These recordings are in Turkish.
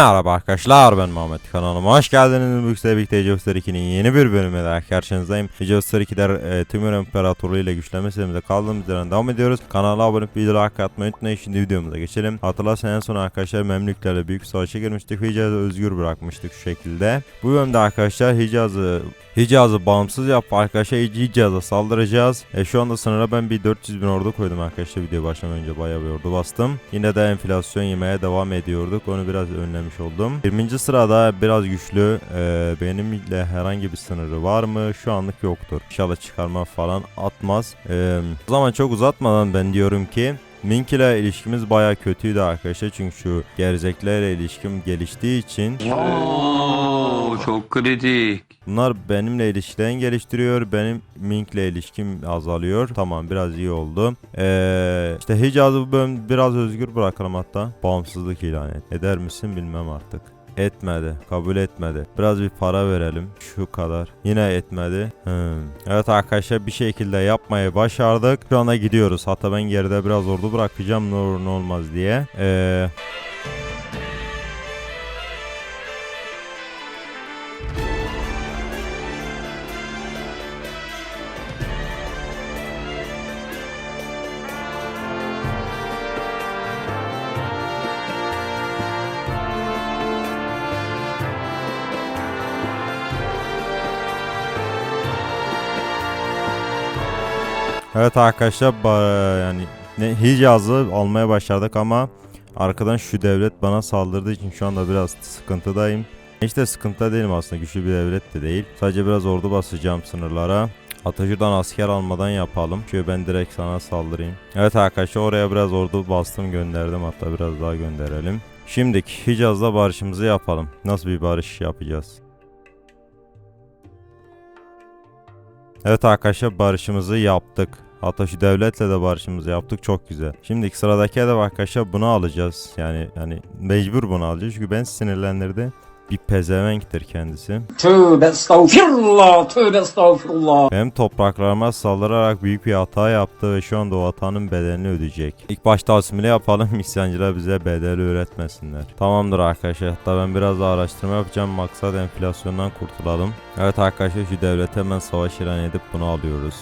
Merhaba arkadaşlar ben Muhammed kanalıma hoş geldiniz. Bu size birlikte Age of Star 2'nin yeni bir bölümüyle karşınızdayım. Age of Star 2'de e, Timur İmparatorluğu ile güçlenme kaldığımız yerden devam ediyoruz. Kanala abone olup videoları like atmayı unutmayın. Şimdi videomuza geçelim. Hatırlarsanız en son arkadaşlar Memlüklerle büyük savaşa girmiştik. Hicaz'ı özgür bırakmıştık şu şekilde. Bu bölümde arkadaşlar Hicaz'ı Hicaz'ı bağımsız yap arkadaşlar Hicaz'a saldıracağız. E, şu anda sınıra ben bir 400 bin ordu koydum arkadaşlar video başlamadan önce bayağı bir ordu bastım. Yine de enflasyon yemeye devam ediyorduk. Onu biraz önlemiş oldum. 20. sırada biraz güçlü. E, benimle herhangi bir sınırı var mı? Şu anlık yoktur. İnşallah çıkarma falan atmaz. E, o zaman çok uzatmadan ben diyorum ki Mink ile ilişkimiz baya kötüydü arkadaşlar çünkü şu gerizeklerle ilişkim geliştiği için Oo, çok kritik. Bunlar benimle ilişkilerini geliştiriyor. Benim Mink'le ilişkim azalıyor. Tamam biraz iyi oldu. Ee, işte Hicaz'ı bu bölüm biraz özgür bırakalım hatta. Bağımsızlık ilan et. Eder misin bilmem artık. Etmedi. Kabul etmedi. Biraz bir para verelim. Şu kadar. Yine etmedi. Hmm. Evet arkadaşlar bir şekilde yapmayı başardık. Şu anda gidiyoruz. Hatta ben geride biraz ordu bırakacağım ne olur ne olmaz diye. Eee... Evet arkadaşlar yani ne Hicaz'ı almaya başladık ama arkadan şu devlet bana saldırdığı için şu anda biraz sıkıntıdayım. Hiç de sıkıntıda değilim aslında güçlü bir devlet de değil. Sadece biraz ordu basacağım sınırlara. Atajur'dan asker almadan yapalım. Şöyle ben direkt sana saldırayım. Evet arkadaşlar oraya biraz ordu bastım gönderdim hatta biraz daha gönderelim. Şimdi Hicaz'la barışımızı yapalım. Nasıl bir barış yapacağız? Evet arkadaşlar barışımızı yaptık. Hatta şu devletle de barışımızı yaptık çok güzel. Şimdi sıradaki hedef arkadaşlar bunu alacağız. Yani yani mecbur bunu alacağız çünkü ben sinirlendirdi. Bir pezevenktir kendisi. Tövbe estağfirullah, tövbe estağfirullah. Benim topraklarıma saldırarak büyük bir hata yaptı ve şu anda o hatanın bedelini ödeyecek. İlk başta asimile yapalım isyancılar bize bedeli öğretmesinler. Tamamdır arkadaşlar hatta ben biraz daha araştırma yapacağım maksat enflasyondan kurtulalım. Evet arkadaşlar şu devlete hemen savaş ilan edip bunu alıyoruz.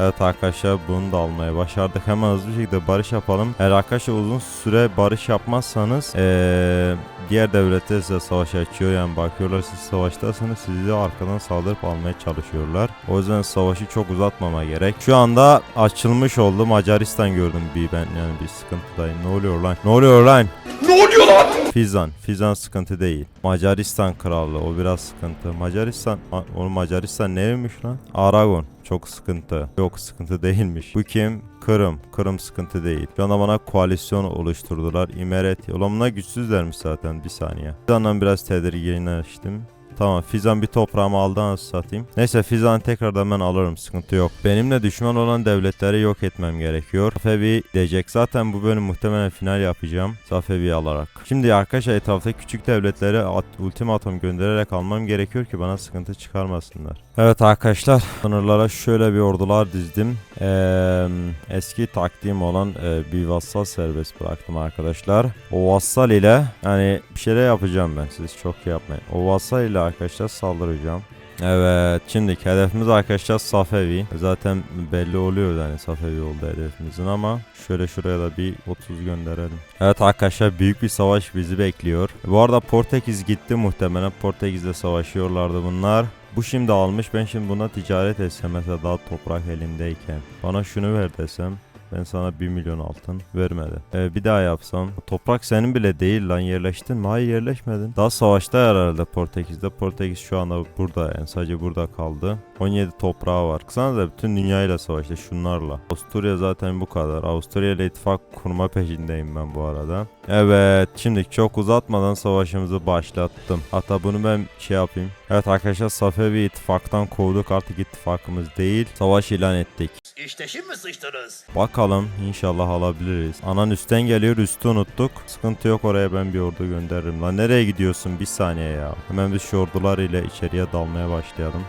Evet arkadaşlar bunu da almaya başardık. Hemen hızlı bir şekilde barış yapalım. Eğer arkadaşlar uzun süre barış yapmazsanız eee, diğer devletler size savaş açıyor. Yani bakıyorlar siz savaştasınız sizi arkadan saldırıp almaya çalışıyorlar. O yüzden savaşı çok uzatmama gerek. Şu anda açılmış oldu. Macaristan gördüm bir ben yani bir sıkıntıdayım. Ne oluyor lan? Ne oluyor lan? Ne oluyor lan? Fizan. Fizan sıkıntı değil. Macaristan krallığı o biraz sıkıntı. Macaristan Ma- oğlum Macaristan neymiş lan? Aragon. Çok sıkıntı. Yok sıkıntı değilmiş. Bu kim? Kırım. Kırım sıkıntı değil. Şu anda bana koalisyon oluşturdular. İmeret. Ulan güçsüzlermiş zaten. Bir saniye. Fizan'dan biraz tedirginleştim. Tamam Fizan bir toprağımı aldı satayım. Neyse Fizan'ı tekrardan ben alırım sıkıntı yok. Benimle düşman olan devletleri yok etmem gerekiyor. Safevi diyecek. Zaten bu bölüm muhtemelen final yapacağım. Safevi alarak. Şimdi arkadaşlar etrafta küçük devletlere at, ultimatum göndererek almam gerekiyor ki bana sıkıntı çıkarmasınlar. Evet arkadaşlar sınırlara şöyle bir ordular dizdim. Ee, eski taktiğim olan e, bir vassal serbest bıraktım arkadaşlar. O vassal ile yani bir şeyler yapacağım ben siz çok şey yapmayın. O vassal ile arkadaşlar saldıracağım. Evet şimdi hedefimiz arkadaşlar Safevi. Zaten belli oluyor yani Safevi oldu hedefimizin ama şöyle şuraya da bir 30 gönderelim. Evet arkadaşlar büyük bir savaş bizi bekliyor. Bu arada Portekiz gitti muhtemelen Portekiz'de savaşıyorlardı bunlar. Bu şimdi almış ben şimdi buna ticaret etsem mesela daha toprak elimdeyken. Bana şunu ver desem ben sana 1 milyon altın vermedi. Ee, bir daha yapsam. Toprak senin bile değil lan yerleştin mi? Hayır yerleşmedin. Daha savaşta herhalde Portekiz'de. Portekiz şu anda burada yani sadece burada kaldı. 17 toprağı var. Kısana da bütün dünyayla savaşta şunlarla. Avusturya zaten bu kadar. Avusturya ile ittifak kurma peşindeyim ben bu arada. Evet şimdi çok uzatmadan savaşımızı başlattım. Hatta bunu ben şey yapayım. Evet arkadaşlar Safevi ittifaktan kovduk artık ittifakımız değil. Savaş ilan ettik. İşte şimdi sıçtınız. Bakalım inşallah alabiliriz. Anan üstten geliyor üstü unuttuk. Sıkıntı yok oraya ben bir ordu gönderirim. Lan nereye gidiyorsun bir saniye ya. Hemen biz şu ordular ile içeriye dalmaya başlayalım.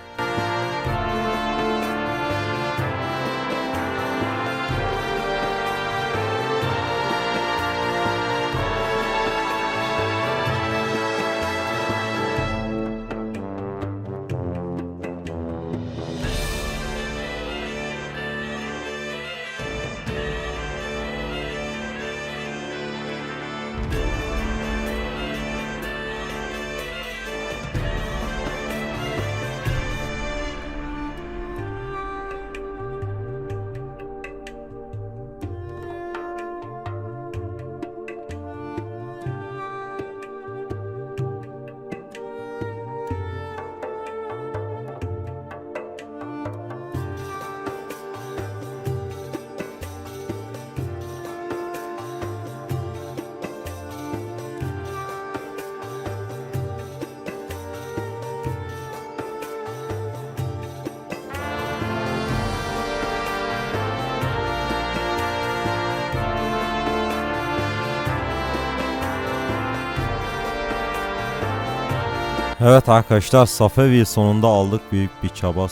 Evet arkadaşlar Safevi'yi sonunda aldık büyük bir çaba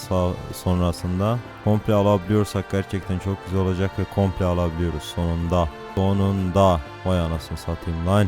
sonrasında. Komple alabiliyorsak gerçekten çok güzel olacak ve komple alabiliyoruz sonunda. Sonunda. Vay anasını satayım lan.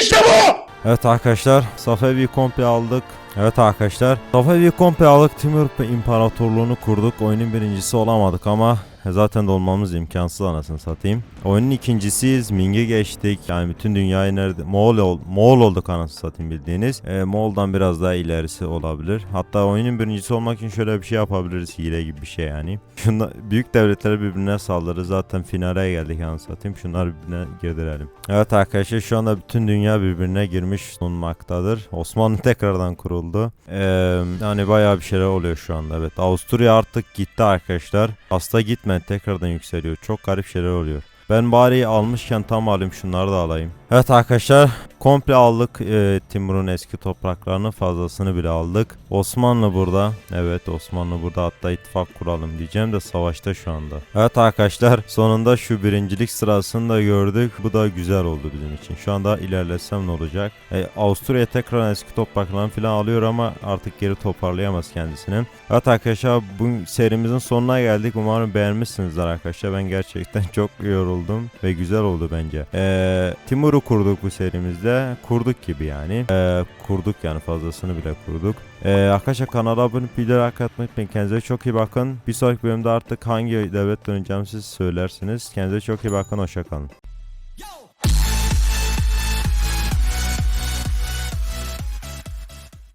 İşte bu! Evet arkadaşlar Safevi komple aldık. Evet arkadaşlar Safevi komple aldık. Timur İmparatorluğunu kurduk. Oyunun birincisi olamadık ama zaten de olmamız imkansız anasını satayım. Oyunun ikincisiyiz. Ming'e geçtik. Yani bütün dünyayı nerede Moğol, ol, Moğol olduk anasını satayım bildiğiniz. E, Moğol'dan biraz daha ilerisi olabilir. Hatta oyunun birincisi olmak için şöyle bir şey yapabiliriz. Hile gibi bir şey yani. Şunda, büyük devletler birbirine saldırır. Zaten finale geldik anasını satayım. Şunları birbirine girdirelim. Evet arkadaşlar şu anda bütün dünya birbirine girmiş bulunmaktadır. Osmanlı tekrardan kuruldu. Ee, yani bayağı bir şeyler oluyor şu anda. Evet Avusturya artık gitti arkadaşlar. Hasta gitme tekrardan yükseliyor. Çok garip şeyler oluyor. Ben bari almışken tam alayım şunları da alayım. Evet arkadaşlar komple aldık e, Timur'un eski topraklarını fazlasını bile aldık. Osmanlı burada. Evet Osmanlı burada hatta ittifak kuralım diyeceğim de savaşta şu anda. Evet arkadaşlar sonunda şu birincilik sırasını da gördük. Bu da güzel oldu bizim için. Şu anda ilerlesem ne olacak? E, Avusturya tekrar eski topraklarını falan alıyor ama artık geri toparlayamaz kendisini. Evet arkadaşlar bu serimizin sonuna geldik. Umarım beğenmişsinizdir arkadaşlar. Ben gerçekten çok yoruldum ve güzel oldu bence. Ee, Timur'u kurduk bu serimizde. Kurduk gibi yani. Ee, kurduk yani fazlasını bile kurduk. Ee, arkadaşlar kanala abone like atmayı unutmayın. Kendinize çok iyi bakın. Bir sonraki bölümde artık hangi devlet döneceğim siz söylersiniz. Kendinize çok iyi bakın. Hoşçakalın.